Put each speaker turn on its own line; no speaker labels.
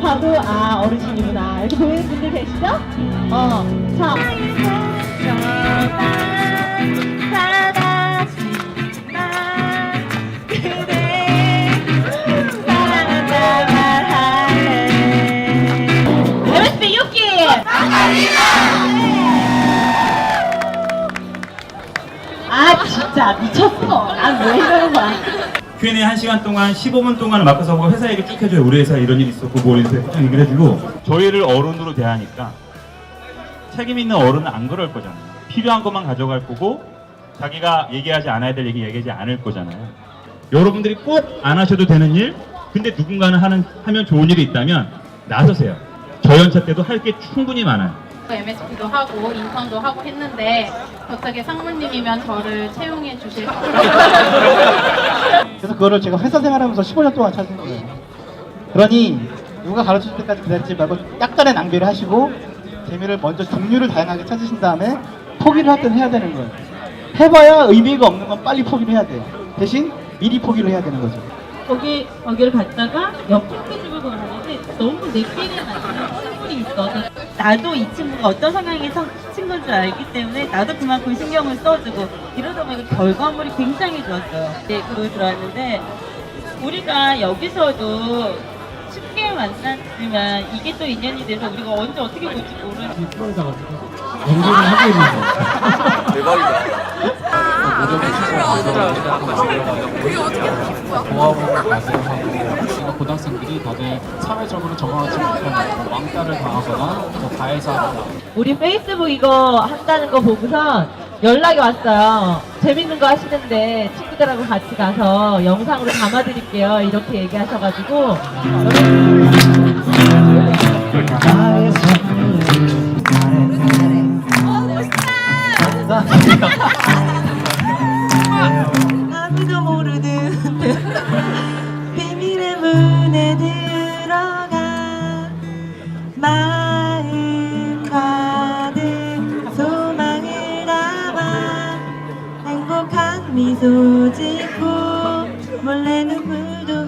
봐도 아 어르신이구나 이렇게 보이는 분들 계시죠? 어, 자. MSB 유키! 아 진짜 미쳤어. 난 왜 이러는 거야.
Q&A 1시간 동안 15분 동안 마크 서버가 회사 얘기 쭉 해줘요. 우리 회사 이런 일 있었고 뭐 이런 쭉 얘기를 해주고 저희를 어른으로 대하니까 책임 있는 어른은 안 그럴 거잖아요. 필요한 것만 가져갈 거고 자기가 얘기하지 않아야 될 얘기 얘기하지 않을 거잖아요. 여러분들이 꼭 안 하셔도 되는 일, 근데 누군가는 하는 하면 좋은 일이 있다면 나서세요. 저 연차 때도 할 게 충분히 많아요.
MSP도 하고 인턴도 하고 했는데 어떻게 상무님이면 저를 채용해 주실
그래서 그거를 제가 회사 생활하면서 15년 동안 찾은 거예요. 그러니 누가 가르칠 때까지 기다리지 말고 약간의 낭비를 하시고 재미를 먼저 종류를 다양하게 찾으신 다음에 포기를 하든 해야 되는 거예요. 해봐야 의미가 없는 건 빨리 포기를 해야 돼요. 대신 미리 포기를 해야 되는 거죠.
거기 거기를 갔다가 옆에 집을 가는데 너무 내끼리 맞는 친구이 있어서 나도 이 친구가 어떤 성향의 성- 친구인 줄 알기 때문에 나도 그만큼 신경을 써주고 이러다 보니까 결과물이 굉장히 좋았어요. 네, 그걸 들어왔는데 우리가 여기서도 쉽게 만났지만 이게 또 인연이 돼서 우리가 언제 어떻게 볼지 모르는
연구를 하고 있는 거. 공화국을 가세하고 지금 고등학생들이 다들 사회적으로 적응하지 못하고 왕따를 당하거나 뭐 가해자
우리 페이스북 이거 한다는 거 보고선 연락이 왔어요. 재밌는 거 하시는데 친구들하고 같이 가서 영상으로 담아드릴게요. 이렇게 얘기하셔가지고
아무도 모르는 비밀의 문에 들어가 마음 가득 소망을 담아 행복한 미소 짓고 몰래 눈물도